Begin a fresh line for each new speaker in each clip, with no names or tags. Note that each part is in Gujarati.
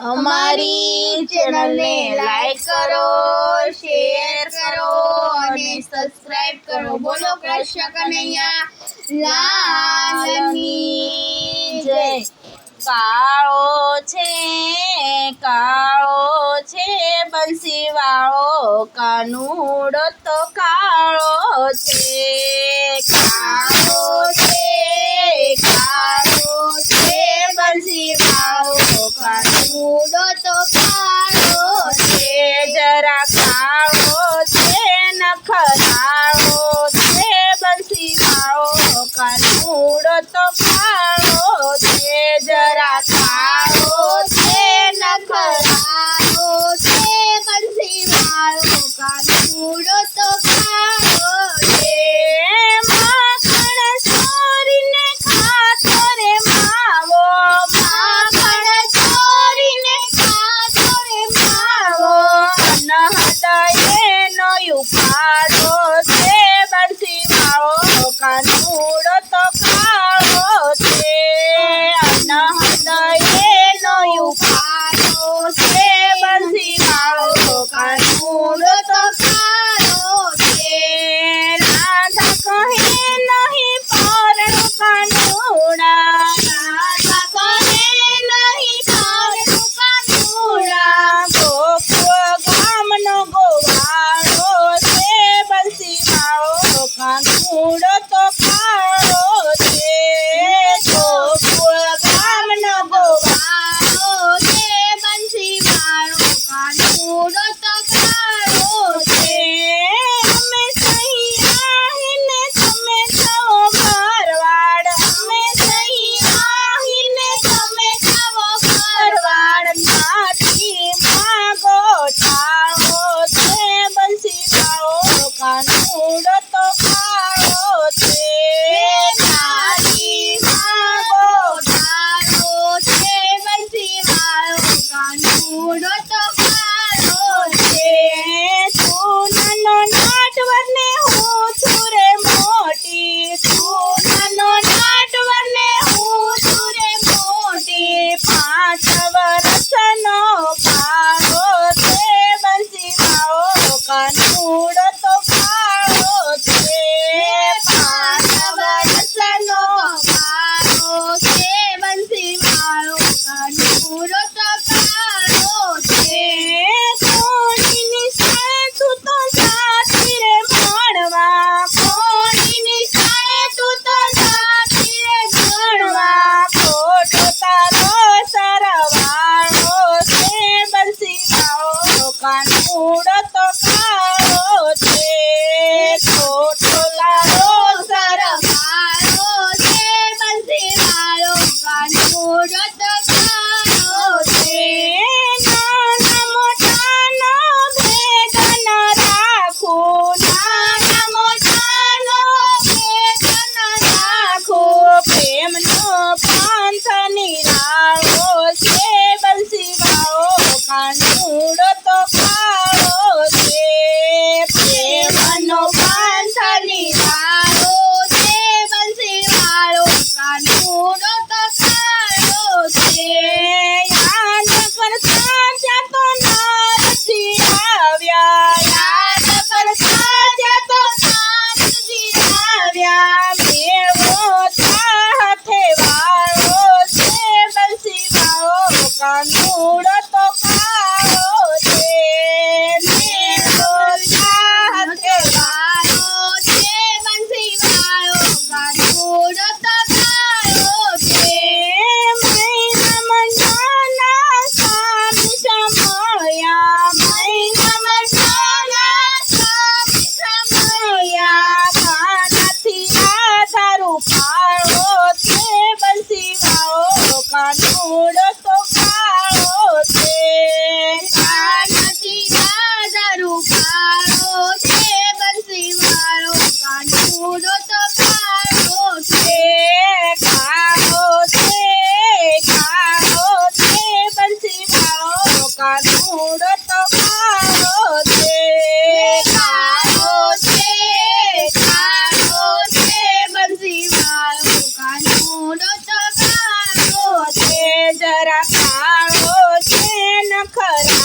અમારી ચેનલને લાઈક કરો શેર કરો અને સબસ્ક્રાઇબ કરો. બોલો કૃષ્ણ કનૈયા.
લાલની જય.
કાળો છે કાળો છે, બંસીવાળો કાનુડો તો કાળો છે. કાળો છે
તો કાળો છે,
જરા કાળો છે નખરાળો છે બંસી માળો કાનુડો તો કાળો છે, જરા કાળો છે નખરાળો
છે બંસી માળો કાનુડો તો કાળો
and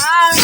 Bye.